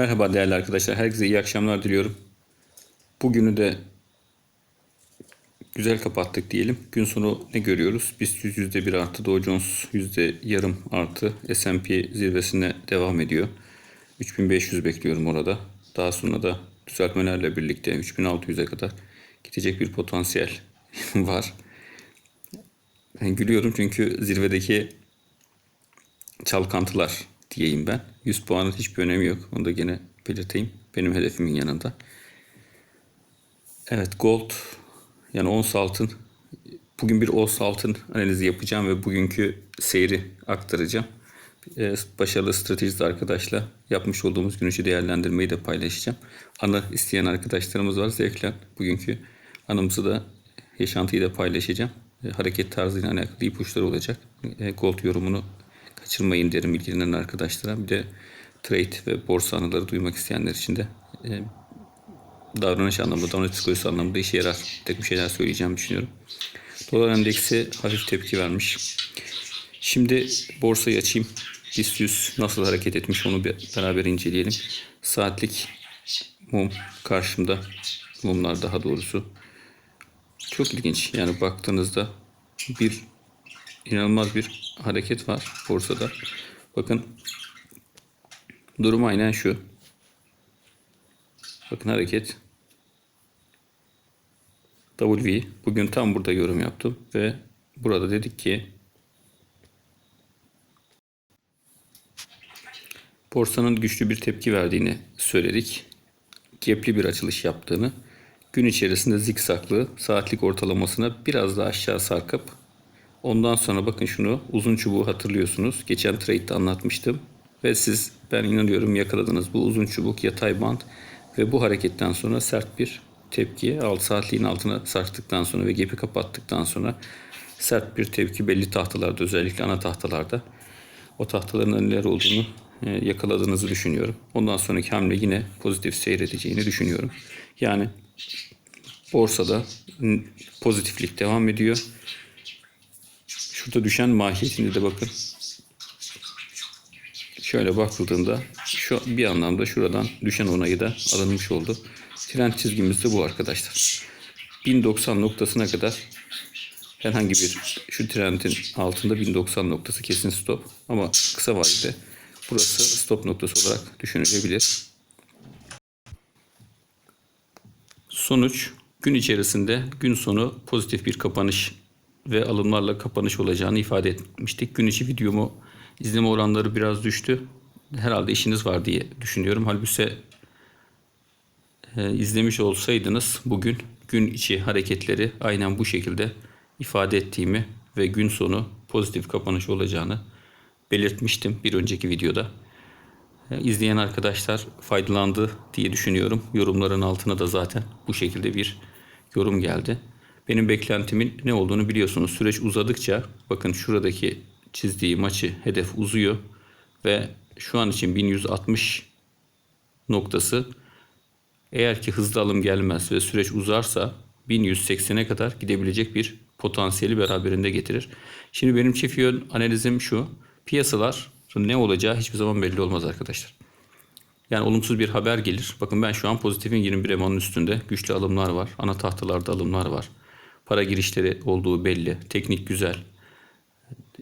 Merhaba değerli arkadaşlar. Herkese iyi akşamlar diliyorum. Bugünü de güzel kapattık diyelim. Gün sonu ne görüyoruz? BIST 100 %1 artı, Dow Jones yüzde yarım artı, S&P zirvesine devam ediyor. 3500 bekliyorum orada. Daha sonra da düzeltmelerle birlikte 3600'e kadar gidecek bir potansiyel var. Ben gülüyorum çünkü zirvedeki çalkantılar diyeyim ben. 100 puanın hiçbir önemi yok. Onu da gene belirteyim. Benim hedefimin yanında. Evet gold yani ons altın. Bugün bir ons altın analizi yapacağım ve bugünkü seyri aktaracağım. Ee, Başarılı stratejist arkadaşla yapmış olduğumuz gün değerlendirmeyi de paylaşacağım. Anı isteyen arkadaşlarımız var. Zevkle bugünkü anımızı da yaşantıyı da paylaşacağım. E, Hareket tarzıyla alakalı ipuçları olacak. E, Gold yorumunu kaçırmayın derim ilgilenen arkadaşlara. Bir de trade ve borsa anıları duymak isteyenler için de e, davranış anlamında, davranış psikolojisi anlamında işe yarar. Bir takım şeyler söyleyeceğimi düşünüyorum. Dolar endeksi hafif tepki vermiş. Şimdi borsayı açayım. BIST 100 nasıl hareket etmiş onu bir beraber inceleyelim. Saatlik mum karşımda. Mumlar daha doğrusu. Çok ilginç. Yani baktığınızda bir inanılmaz bir hareket var borsada. Bakın durum aynen şu. Bakın hareket WV. Bugün tam burada yorum yaptım ve burada dedik ki borsanın güçlü bir tepki verdiğini söyledik. Gepli bir açılış yaptığını, gün içerisinde zikzaklı saatlik ortalamasına biraz daha aşağı sarkıp ondan sonra bakın şunu uzun çubuğu hatırlıyorsunuz. Geçen trade'de anlatmıştım ve siz ben inanıyorum yakaladınız bu uzun çubuk yatay band ve bu hareketten sonra sert bir tepki alt saatliğin altına sarktıktan sonra ve gap'i kapattıktan sonra sert bir tepki belli tahtalarda özellikle ana tahtalarda o tahtaların neler olduğunu e, yakaladığınızı düşünüyorum. Ondan sonraki hamle yine pozitif seyredeceğini düşünüyorum. Yani borsada pozitiflik devam ediyor. Şurada düşen mahiyetinde de bakın. Şöyle bakıldığında şu bir anlamda şuradan düşen onayı da alınmış oldu. Trend çizgimiz de bu arkadaşlar. 1090 noktasına kadar herhangi bir şu trendin altında 1090 noktası kesin stop ama kısa vadede burası stop noktası olarak düşünülebilir. Sonuç gün içerisinde gün sonu pozitif bir kapanış ve alımlarla kapanış olacağını ifade etmiştik. Gün içi videomu izleme oranları biraz düştü. Herhalde işiniz var diye düşünüyorum. Halbuki e, izlemiş olsaydınız bugün gün içi hareketleri aynen bu şekilde ifade ettiğimi ve gün sonu pozitif kapanış olacağını belirtmiştim bir önceki videoda. E, İzleyen arkadaşlar faydalandı diye düşünüyorum. Yorumların altına da zaten bu şekilde bir yorum geldi. Benim beklentimin ne olduğunu biliyorsunuz. Süreç uzadıkça bakın şuradaki çizdiğim açı hedef uzuyor ve şu an için 1160 noktası eğer ki hızlı alım gelmez ve süreç uzarsa 1180'e kadar gidebilecek bir potansiyeli beraberinde getirir. Şimdi benim çift yön analizim şu. Piyasalar ne olacağı hiçbir zaman belli olmaz arkadaşlar. Yani olumsuz bir haber gelir. Bakın ben şu an pozitifin 21 EMA'nın üstünde. Güçlü alımlar var. Ana tahtalarda alımlar var. Para girişleri olduğu belli. Teknik güzel.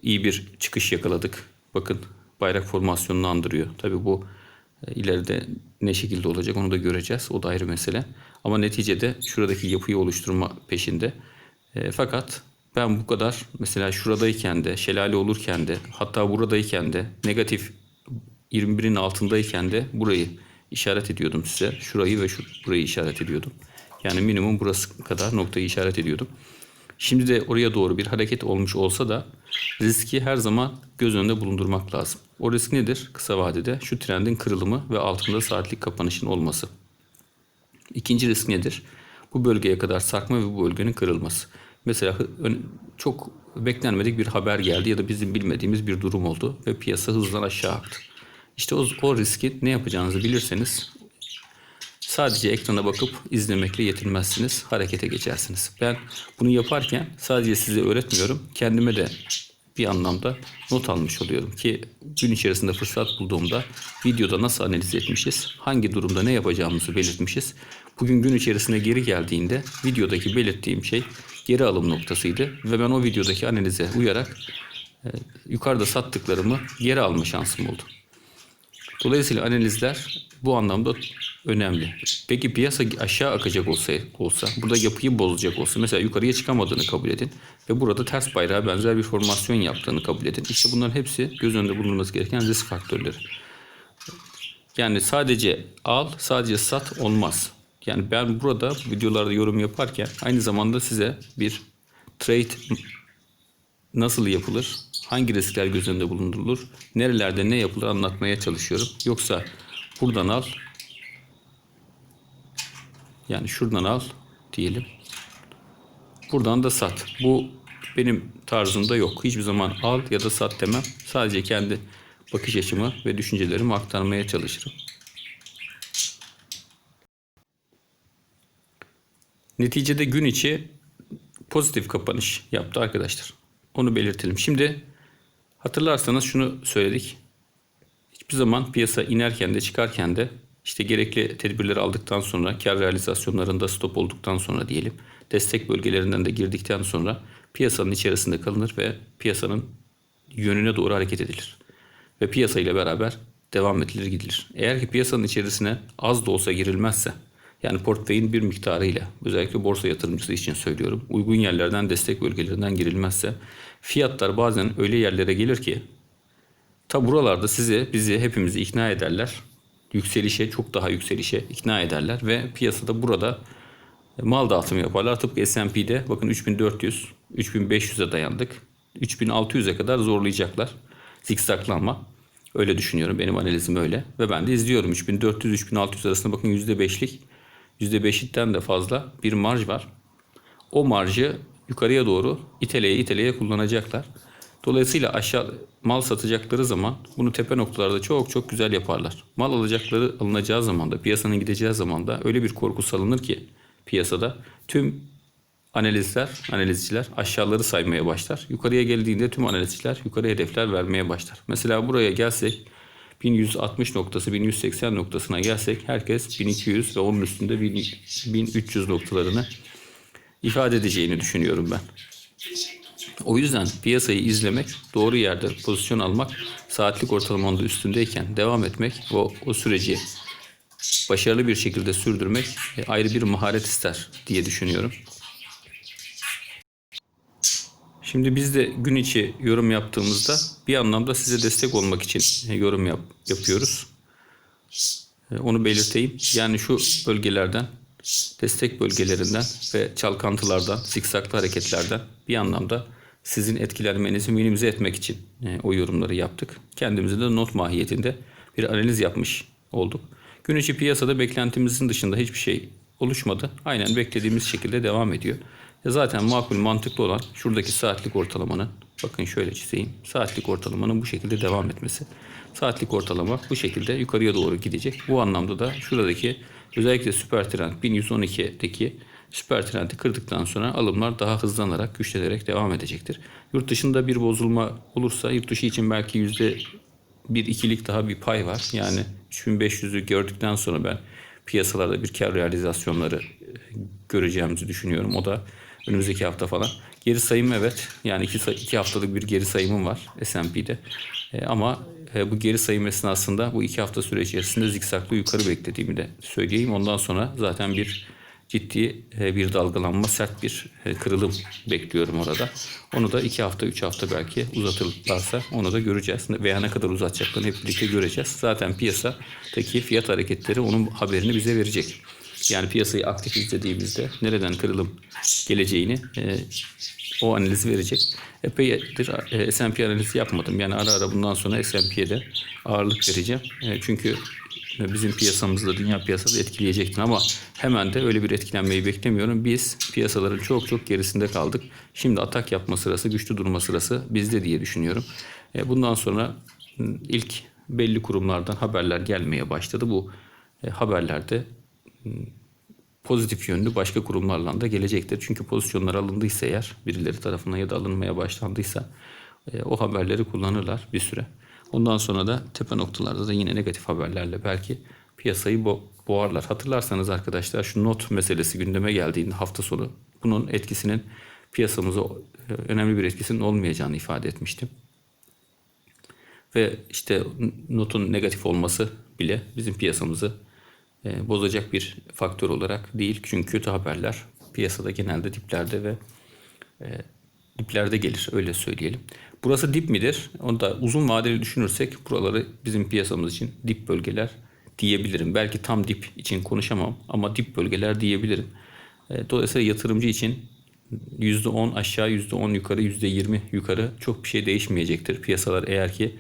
İyi bir çıkış yakaladık. Bakın bayrak formasyonunu andırıyor. Tabii bu e, ileride ne şekilde olacak onu da göreceğiz. O da ayrı mesele. Ama neticede şuradaki yapıyı oluşturma peşinde. E, fakat ben bu kadar mesela şuradayken de şelale olurken de hatta buradayken de negatif 21'in altındayken de burayı işaret ediyordum size. Şurayı ve şu burayı işaret ediyordum. Yani minimum burası kadar noktayı işaret ediyordum. Şimdi de oraya doğru bir hareket olmuş olsa da riski her zaman göz önünde bulundurmak lazım. O risk nedir? Kısa vadede şu trendin kırılımı ve altında saatlik kapanışın olması. İkinci risk nedir? Bu bölgeye kadar sarkma ve bu bölgenin kırılması. Mesela çok beklenmedik bir haber geldi ya da bizim bilmediğimiz bir durum oldu ve piyasa hızla aşağı aktı. İşte o, o riski ne yapacağınızı bilirseniz sadece ekrana bakıp izlemekle yetinmezsiniz, harekete geçersiniz. Ben bunu yaparken sadece size öğretmiyorum, kendime de bir anlamda not almış oluyorum ki gün içerisinde fırsat bulduğumda videoda nasıl analiz etmişiz, hangi durumda ne yapacağımızı belirtmişiz. Bugün gün içerisinde geri geldiğinde videodaki belirttiğim şey geri alım noktasıydı ve ben o videodaki analize uyarak e, yukarıda sattıklarımı geri alma şansım oldu. Dolayısıyla analizler bu anlamda önemli. Peki piyasa aşağı akacak olsa, olsa burada yapıyı bozacak olsa mesela yukarıya çıkamadığını kabul edin ve burada ters bayrağa benzer bir formasyon yaptığını kabul edin. İşte bunların hepsi göz önünde bulunması gereken risk faktörleri. Yani sadece al, sadece sat olmaz. Yani ben burada videolarda yorum yaparken aynı zamanda size bir trade nasıl yapılır, hangi riskler göz önünde bulundurulur, nerelerde ne yapılır anlatmaya çalışıyorum. Yoksa buradan al, yani şuradan al diyelim. Buradan da sat. Bu benim tarzımda yok. Hiçbir zaman al ya da sat demem. Sadece kendi bakış açımı ve düşüncelerimi aktarmaya çalışırım. Neticede gün içi pozitif kapanış yaptı arkadaşlar. Onu belirtelim. Şimdi hatırlarsanız şunu söyledik. Hiçbir zaman piyasa inerken de çıkarken de işte gerekli tedbirleri aldıktan sonra kar realizasyonlarında stop olduktan sonra diyelim destek bölgelerinden de girdikten sonra piyasanın içerisinde kalınır ve piyasanın yönüne doğru hareket edilir. Ve piyasa ile beraber devam edilir gidilir. Eğer ki piyasanın içerisine az da olsa girilmezse yani portföyün bir miktarıyla özellikle borsa yatırımcısı için söylüyorum. Uygun yerlerden destek bölgelerinden girilmezse fiyatlar bazen öyle yerlere gelir ki ta buralarda sizi bizi hepimizi ikna ederler. Yükselişe çok daha yükselişe ikna ederler ve piyasada burada mal dağıtımı yaparlar. Tıpkı S&P'de bakın 3400 3500'e dayandık. 3600'e kadar zorlayacaklar. Zikzaklanma. Öyle düşünüyorum. Benim analizim öyle. Ve ben de izliyorum. 3400-3600 arasında bakın %5'lik %5'likten de fazla bir marj var. O marjı yukarıya doğru iteleye iteleye kullanacaklar. Dolayısıyla aşağı mal satacakları zaman bunu tepe noktalarda çok çok güzel yaparlar. Mal alacakları alınacağı zaman da piyasanın gideceği zaman da öyle bir korku salınır ki piyasada tüm analizler, analizciler aşağıları saymaya başlar. Yukarıya geldiğinde tüm analizciler yukarı hedefler vermeye başlar. Mesela buraya gelsek 1160 noktası 1180 noktasına gelsek herkes 1200 ve onun üstünde 1300 noktalarını ifade edeceğini düşünüyorum ben. O yüzden piyasayı izlemek, doğru yerde pozisyon almak, saatlik ortalamanın üstündeyken devam etmek o, o süreci başarılı bir şekilde sürdürmek e, ayrı bir maharet ister diye düşünüyorum. Şimdi biz de gün içi yorum yaptığımızda bir anlamda size destek olmak için yorum yap, yapıyoruz. E, Onu belirteyim. Yani şu bölgelerden, destek bölgelerinden ve çalkantılardan, zikzaklı hareketlerden bir anlamda sizin etkilenmenizi minimize etmek için e, o yorumları yaptık. Kendimize de not mahiyetinde bir analiz yapmış olduk. Gün içi piyasada beklentimizin dışında hiçbir şey oluşmadı. Aynen beklediğimiz şekilde devam ediyor. E zaten makul mantıklı olan şuradaki saatlik ortalamanın bakın şöyle çizeyim. Saatlik ortalamanın bu şekilde devam etmesi. Saatlik ortalama bu şekilde yukarıya doğru gidecek. Bu anlamda da şuradaki özellikle süper trend 1112'deki süper trendi kırdıktan sonra alımlar daha hızlanarak, güçlenerek devam edecektir. Yurt dışında bir bozulma olursa yurt dışı için belki yüzde bir ikilik daha bir pay var. Yani 3500'ü gördükten sonra ben piyasalarda bir kar realizasyonları e, göreceğimizi düşünüyorum. O da önümüzdeki hafta falan. Geri sayım evet. Yani iki, iki haftalık bir geri sayımım var S&P'de. E, ama e, bu geri sayım esnasında bu iki hafta süre içerisinde zikzaklı yukarı beklediğimi de söyleyeyim. Ondan sonra zaten bir ciddi e, bir dalgalanma, sert bir e, kırılım bekliyorum orada. Onu da iki hafta, üç hafta belki uzatırlarsa onu da göreceğiz. Veya ne kadar uzatacaklarını hep birlikte göreceğiz. Zaten piyasadaki fiyat hareketleri onun haberini bize verecek. Yani piyasayı aktif izlediğimizde nereden kırılım geleceğini e, o analizi verecek. Epeydir S&P analizi yapmadım. Yani ara ara bundan sonra S&P'ye de ağırlık vereceğim. Çünkü bizim piyasamızda, dünya piyasası etkileyecektir ama hemen de öyle bir etkilenmeyi beklemiyorum. Biz piyasaların çok çok gerisinde kaldık. Şimdi atak yapma sırası, güçlü durma sırası bizde diye düşünüyorum. E, bundan sonra ilk belli kurumlardan haberler gelmeye başladı. Bu e, haberlerde pozitif yönlü başka kurumlarla da gelecektir. Çünkü pozisyonlar alındıysa eğer birileri tarafından ya da alınmaya başlandıysa E, o haberleri kullanırlar bir süre. Ondan sonra da tepe noktalarda da yine negatif haberlerle belki piyasayı bo- boğarlar. Hatırlarsanız arkadaşlar şu not meselesi gündeme geldiğinde hafta sonu bunun etkisinin piyasamıza e, önemli bir etkisinin olmayacağını ifade etmiştim. Ve işte notun negatif olması bile bizim piyasamızı e, bozacak bir faktör olarak değil. Çünkü kötü haberler piyasada genelde diplerde ve e, diplerde gelir öyle söyleyelim. Burası dip midir? Onu da uzun vadeli düşünürsek buraları bizim piyasamız için dip bölgeler diyebilirim. Belki tam dip için konuşamam ama dip bölgeler diyebilirim. E, Dolayısıyla yatırımcı için %10 aşağı, %10 yukarı, %20 yukarı çok bir şey değişmeyecektir. Piyasalar eğer ki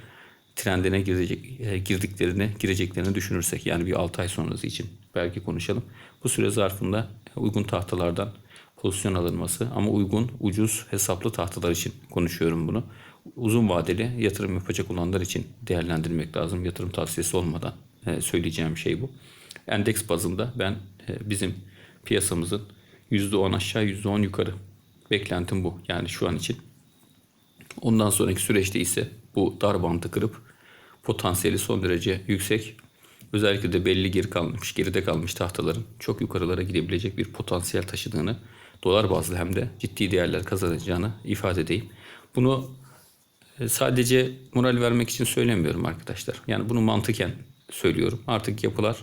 trendine girecek, e, girdiklerini, gireceklerini düşünürsek yani bir 6 ay sonrası için belki konuşalım. Bu süre zarfında uygun tahtalardan pozisyon alınması ama uygun, ucuz, hesaplı tahtalar için konuşuyorum bunu. Uzun vadeli yatırım yapacak olanlar için değerlendirmek lazım. Yatırım tavsiyesi olmadan e, söyleyeceğim şey bu. Endeks bazında ben e, bizim piyasamızın %10 aşağı %10 yukarı beklentim bu. Yani şu an için. Ondan sonraki süreçte ise bu dar bandı kırıp potansiyeli son derece yüksek. Özellikle de belli geri kalmış, geride kalmış tahtaların çok yukarılara gidebilecek bir potansiyel taşıdığını, dolar bazlı hem de ciddi değerler kazanacağını ifade edeyim. Bunu sadece moral vermek için söylemiyorum arkadaşlar. Yani bunu mantıken söylüyorum. Artık yapılar,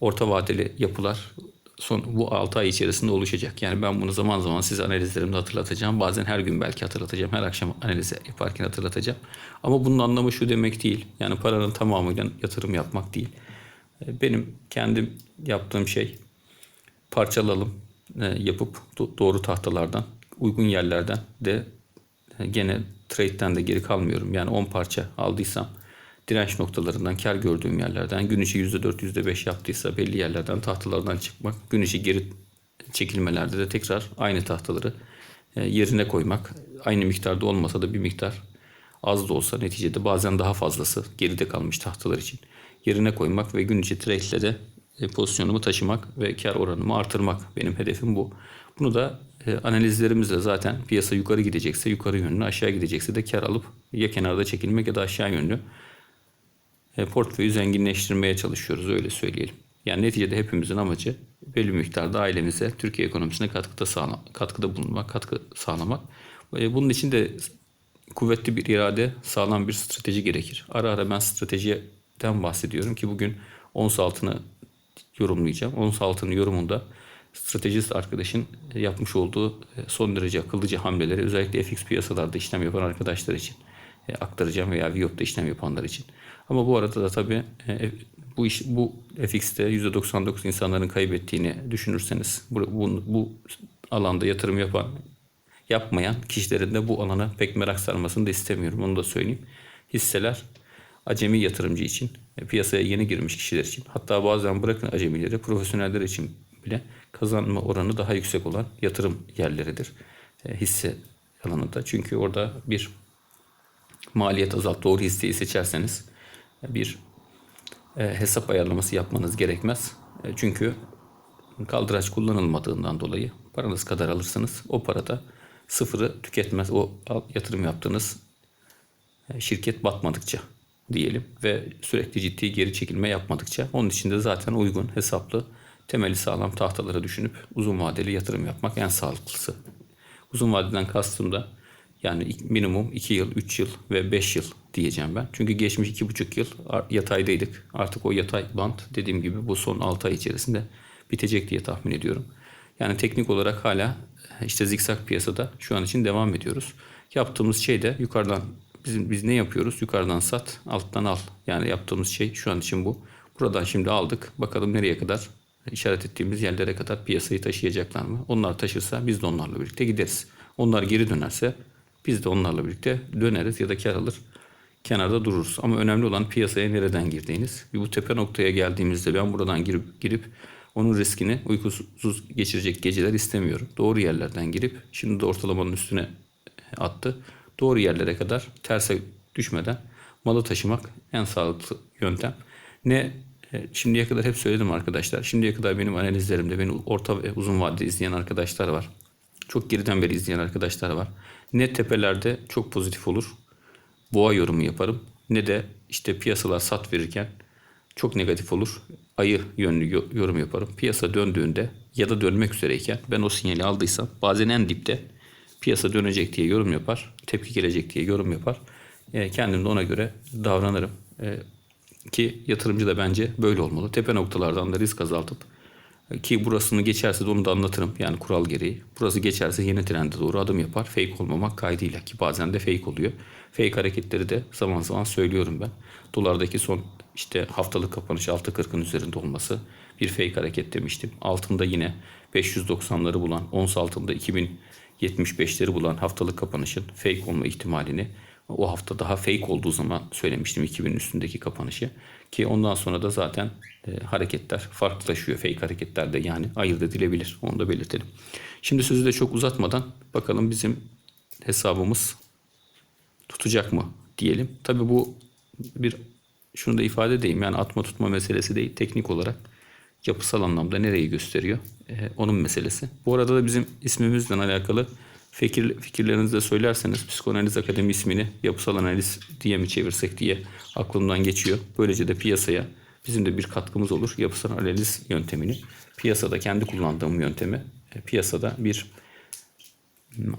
orta vadeli yapılar son bu 6 ay içerisinde oluşacak. Yani ben bunu zaman zaman size analizlerimde hatırlatacağım. Bazen her gün belki hatırlatacağım. Her akşam analiz yaparken hatırlatacağım. Ama bunun anlamı şu demek değil. Yani paranın tamamıyla yatırım yapmak değil. E, Benim kendim yaptığım şey parçalalım e, yapıp do- doğru tahtalardan uygun yerlerden de e, gene trade'den de geri kalmıyorum. Yani 10 parça aldıysam direnç noktalarından kar gördüğüm yerlerden gün içi %4 %5 yaptıysa belli yerlerden tahtalardan çıkmak gün içi geri çekilmelerde de tekrar aynı tahtaları e, yerine koymak aynı miktarda olmasa da bir miktar az da olsa neticede bazen daha fazlası geride kalmış tahtalar için yerine koymak ve gün içi trade ile de e, pozisyonumu taşımak ve kar oranımı artırmak benim hedefim bu. Bunu da e, analizlerimizle zaten piyasa yukarı gidecekse yukarı yönlü aşağı gidecekse de kar alıp ya kenarda çekilmek ya da aşağı yönlü e, portföyü zenginleştirmeye çalışıyoruz öyle söyleyelim. Yani neticede hepimizin amacı belli miktarda ailemize, Türkiye ekonomisine katkıda sağlam, katkıda bulunmak, katkı sağlamak. E, Bunun için de kuvvetli bir irade, sağlam bir strateji gerekir. Ara ara ben stratejiden bahsediyorum ki bugün ons altını yorumlayacağım. Ons altının yorumunda stratejist arkadaşın yapmış olduğu e, son derece akıllıca hamleleri özellikle FX piyasalarda işlem yapan arkadaşlar için e, aktaracağım veya Viyop'ta işlem yapanlar için. Ama bu arada da tabii e, bu iş bu FX'te %99 insanların kaybettiğini düşünürseniz bu, bu, bu alanda yatırım yapan yapmayan kişilerin de bu alana pek merak sarmasını da istemiyorum. Onu da söyleyeyim. Hisseler acemi yatırımcı için, e, piyasaya yeni girmiş kişiler için, hatta bazen bırakın acemileri, profesyoneller için bile kazanma oranı daha yüksek olan yatırım yerleridir. E, hisse alanında. Çünkü orada bir maliyet azalt doğru hisseyi seçerseniz bir e, hesap ayarlaması yapmanız gerekmez. E, çünkü kaldıraç kullanılmadığından dolayı paranız kadar alırsınız. O parada sıfırı tüketmez. O yatırım yaptığınız e, şirket batmadıkça diyelim ve sürekli ciddi geri çekilme yapmadıkça onun için de zaten uygun, hesaplı, temeli sağlam tahtalara düşünüp uzun vadeli yatırım yapmak en sağlıklısı. Uzun vadeden kastım da yani minimum 2 yıl, 3 yıl ve 5 yıl diyeceğim ben. Çünkü geçmiş 2,5 yıl yataydaydık. Artık o yatay band dediğim gibi bu son 6 ay içerisinde bitecek diye tahmin ediyorum. Yani teknik olarak hala işte zikzak piyasada şu an için devam ediyoruz. Yaptığımız şey de yukarıdan bizim biz ne yapıyoruz? Yukarıdan sat, alttan al. Yani yaptığımız şey şu an için bu. Buradan şimdi aldık. Bakalım nereye kadar işaret ettiğimiz yerlere kadar piyasayı taşıyacaklar mı? Onlar taşırsa biz de onlarla birlikte gideriz. Onlar geri dönerse biz de onlarla birlikte döneriz ya da kar alır kenarda dururuz. Ama önemli olan piyasaya nereden girdiğiniz. Bu tepe noktaya geldiğimizde ben buradan girip girip onun riskini uykusuz geçirecek geceler istemiyorum. Doğru yerlerden girip şimdi de ortalamanın üstüne attı. Doğru yerlere kadar terse düşmeden malı taşımak en sağlıklı yöntem. Ne şimdiye kadar hep söyledim arkadaşlar. Şimdiye kadar benim analizlerimde beni orta ve uzun vadede izleyen arkadaşlar var. Çok geriden beri izleyen arkadaşlar var. Ne tepelerde çok pozitif olur boğa yorumu yaparım ne de işte piyasalar sat verirken çok negatif olur. Ayı yönlü yo- yorum yaparım. Piyasa döndüğünde ya da dönmek üzereyken ben o sinyali aldıysam bazen en dipte piyasa dönecek diye yorum yapar. Tepki gelecek diye yorum yapar. E, kendim de ona göre davranırım. Ki yatırımcı da bence böyle olmalı. Tepe noktalardan da risk azaltıp ki burasını geçerse de onu da anlatırım. Yani kural gereği. Burası geçerse yeni trende doğru adım yapar. Fake olmamak kaydıyla ki bazen de fake oluyor. Fake hareketleri de zaman zaman söylüyorum ben. Dolardaki son işte haftalık kapanış 6.40'ın üzerinde olması bir fake hareket demiştim. Altında yine 590'ları bulan, ons altında 2075'leri bulan haftalık kapanışın fake olma ihtimalini o hafta daha fake olduğu zaman söylemiştim 2000'in üstündeki kapanışı. Ki ondan sonra da zaten e, hareketler farklılaşıyor. Fake hareketler de yani ayırt edilebilir. Onu da belirtelim. Şimdi sözü de çok uzatmadan bakalım bizim hesabımız tutacak mı diyelim. Tabi bu bir şunu da ifade edeyim yani atma tutma meselesi değil. Teknik olarak yapısal anlamda nereyi gösteriyor? Ee, onun meselesi. Bu arada da bizim ismimizle alakalı fikir, fikirlerinizi de söylerseniz Psikanaliz Akademi ismini yapısal analiz diye mi çevirsek diye aklımdan geçiyor. Böylece de piyasaya bizim de bir katkımız olur. Yapısal analiz yöntemini piyasada kendi kullandığım yöntemi e, piyasada bir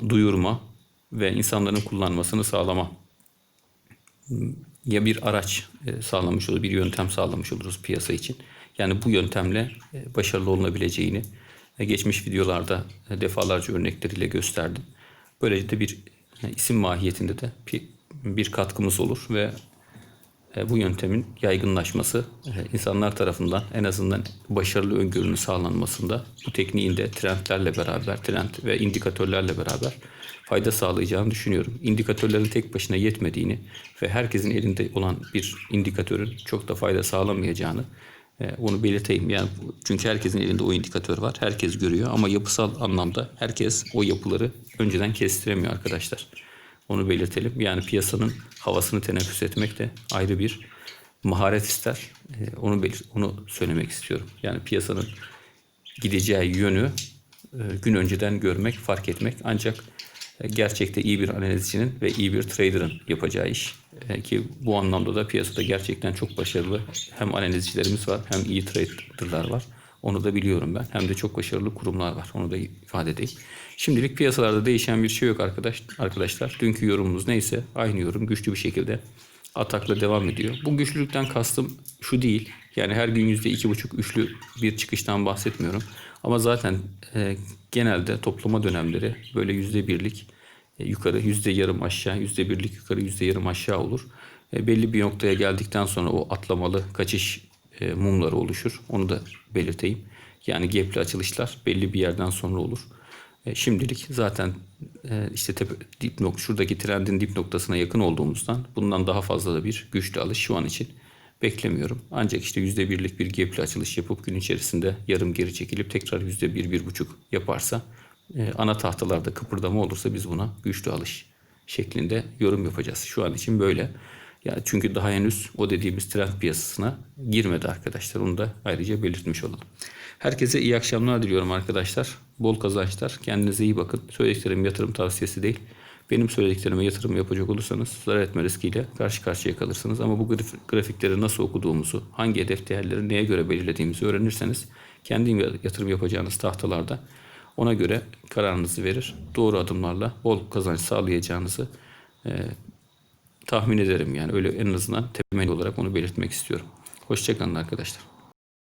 duyurma ve insanların kullanmasını sağlama ya bir araç e, sağlamış olur, bir yöntem sağlamış oluruz piyasa için. Yani bu yöntemle e, başarılı olunabileceğini geçmiş videolarda e, defalarca örnekleriyle gösterdim. Böylece de bir e, isim mahiyetinde de bir, katkımız olur ve e, bu yöntemin yaygınlaşması e, insanlar tarafından en azından başarılı öngörünün sağlanmasında bu tekniğin de trendlerle beraber, trend ve indikatörlerle beraber fayda sağlayacağını düşünüyorum. İndikatörlerin tek başına yetmediğini ve herkesin elinde olan bir indikatörün çok da fayda sağlamayacağını e, onu belirteyim. Yani çünkü herkesin elinde o indikatör var. Herkes görüyor ama yapısal anlamda herkes o yapıları önceden kestiremiyor arkadaşlar. Onu belirtelim. Yani piyasanın havasını teneffüs etmek de ayrı bir maharet ister. Ee, onu belir onu söylemek istiyorum. Yani piyasanın gideceği yönü e, gün önceden görmek, fark etmek ancak e, gerçekte iyi bir analizcinin ve iyi bir trader'ın yapacağı iş. E, Ki bu anlamda da piyasada gerçekten çok başarılı hem analizcilerimiz var hem iyi trader'lar var. Onu da biliyorum ben. Hem de çok başarılı kurumlar var. Onu da ifade edeyim. Şimdilik piyasalarda değişen bir şey yok arkadaş, arkadaşlar. Dünkü yorumumuz neyse aynı yorum güçlü bir şekilde atakla devam ediyor. Bu güçlülükten kastım şu değil. Yani her gün yüzde iki buçuk üçlü bir çıkıştan bahsetmiyorum. Ama zaten e, genelde toplama dönemleri böyle yüzde birlik e, yukarı, yüzde yarım aşağı, yüzde birlik yukarı, yüzde yarım aşağı olur. E, belli bir noktaya geldikten sonra o atlamalı kaçış e, mumları oluşur. Onu da belirteyim. Yani gapli açılışlar belli bir yerden sonra olur. Şimdilik zaten işte tepe, dip nok şuradaki trendin dip noktasına yakın olduğumuzdan bundan daha fazla da bir güçlü alış şu an için beklemiyorum. Ancak işte yüzde birlik bir gapli açılış yapıp gün içerisinde yarım geri çekilip tekrar yüzde bir, bir buçuk yaparsa e, ana tahtalarda kıpırdama olursa biz buna güçlü alış şeklinde yorum yapacağız. Şu an için böyle. Ya çünkü daha henüz o dediğimiz trend piyasasına girmedi arkadaşlar. Onu da ayrıca belirtmiş olalım. Herkese iyi akşamlar diliyorum arkadaşlar. Bol kazançlar. Kendinize iyi bakın. Söylediklerim yatırım tavsiyesi değil. Benim söylediklerime yatırım yapacak olursanız zarar etme riskiyle karşı karşıya kalırsınız. Ama bu graf- grafikleri nasıl okuduğumuzu, hangi hedef değerleri neye göre belirlediğimizi öğrenirseniz kendi yatırım yapacağınız tahtalarda ona göre kararınızı verir. Doğru adımlarla bol kazanç sağlayacağınızı e, tahmin ederim yani öyle en azından temel olarak onu belirtmek istiyorum. Hoşçakalın arkadaşlar.